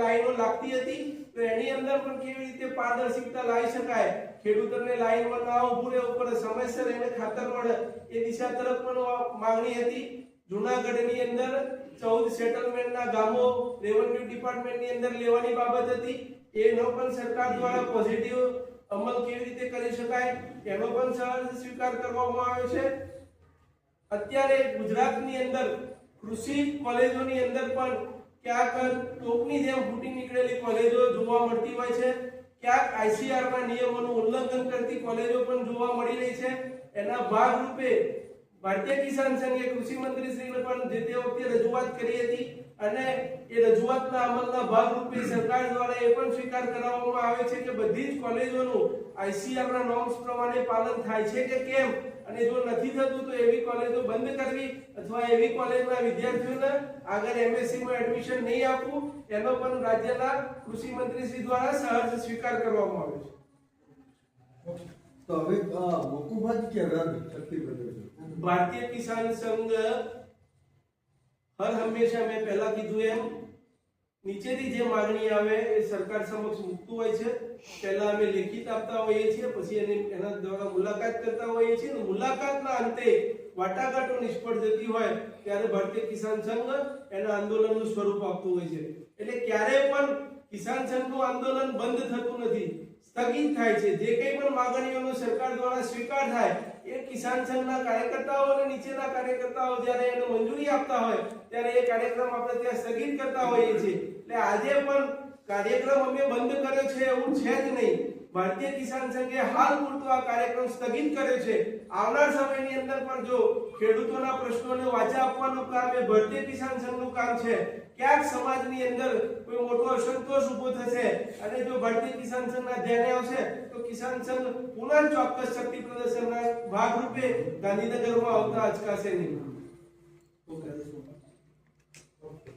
લાઈનો લાગતી હતી તો એની અંદર પણ કેવી રીતે પારદર્શિકતા લાવી શકાય? ખેડૂતોને લાઈનમાં ના ઊભું રહેવું પડે, સમયસર એને ખાતર મળે એ દિશા તરફ પણ માંગણી હતી. જુનાગઢની અંદર ચૌદ સેટલમેન્ટના ગામો રેવન્યુ ડિપાર્ટમેન્ટની અંદર લેવાની બાબત હતી. એનો પણ સરકાર દ્વારા પોઝિટિવ અમલ કેવી રીતે કરી શકાય એનો પણ સહજ સ્વીકાર કરવામાં આવ્યો છે. અત્યારે ગુજરાતની અંદર કૃષિ કોલેજોની અંદર પણ ક્યાંક ટોપની જેમ ફૂટી નીકળેલી કોલેજો જોવા મળતી હોય છે. ક્યાંક આઈસીઆર નિયમોનું ઉલ્લંઘન કરતી કોલેજો પણ જોવા મળી રહી છે. એના ભાગરૂપે ભારતીય કિસાન સંઘે કૃષિ મંત્રીશ્રીને પણ જે તે વખતે રજૂઆત કરી હતી અને એ રજૂઆતના અમલના ભાગરૂપે સરકાર દ્વારા એ પણ સ્વીકાર કરાવવામાં આવે છે કે બધી જ કોલેજોનું આઈસીઆરના નોર્મ્સ પ્રમાણે પાલન થાય છે કે કેમ? અને જો નથી થતું તો એવી કોલેજો બંધ કરવી અથવા એવી કોલેજના વિદ્યાર્થીઓને આગળ એમએસસી માં એડમિશન નહીં આપવું એનો પણ રાજ્યના કૃષિ મંત્રી શ્રી દ્વારા સહજ સ્વીકાર કરવામાં આવ્યો છે. તો હવે જ કે રદ? શક્તિ ભારતીય કિસાન સંઘ હંમેશા મેં પહેલા કીધું એમ. નીચેથી જે માંગણી આવે એ સરકાર સમક્ષ મૂકતું હોય છે. પહેલા અમે લેખિત આપતા હોઈએ છીએ, પછી એની એના દ્વારા મુલાકાત કરતા હોઈએ છીએ. મુલાકાતના અંતે વાટાઘાટો નિષ્ફળ જતી હોય ત્યારે ભારતીય કિસાન સંઘ એના આંદોલનનું સ્વરૂપ આપતું હોય છે. એટલે ક્યારે પણ કિસાન સંઘનું આંદોલન બંધ થતું નથી. સ્થગિત થાય છે. જે કંઈ પણ માગણીઓનો સરકાર દ્વારા સ્વીકાર થાય, એ કિસાન સંઘના કાર્યકર્તાઓ અને નીચેના કાર્યકર્તાઓ જ્યારે એને મંજૂરી આપતા હોય, ત્યારે એ કાર્યક્રમ આપણે ત્યાં સ્થગિત કરતા હોઈએ છીએ. એટલે આજે પણ કાર્યક્રમ અમે બંધ કર્યો છે એવું છે જ નહીં. ભારતીય કિસાન સંઘે હાલ પૂરતો આ કાર્યક્રમ સ્થગિત કર્યો છે. આવનાર સમયની અંદર પણ જો ખેડૂતોના પ્રશ્નોને વાચા આપવાનું કામ એ ભારતીય કિસાન સંઘનું કામ છે, ક્યાંક સમાજની અંદર કોઈ મોટો અસંતોષ ઊભો થશે અને જો ભારતીય કિસાન સંઘના ધ્યાને આવશે, તો કિસાન સંઘ પુનઃ ચોક્કસ શક્તિ પ્રદર્શનના ભાગરૂપે ગાંધીનગરમાં આવતા અચકાશે નહીં. ઓકે.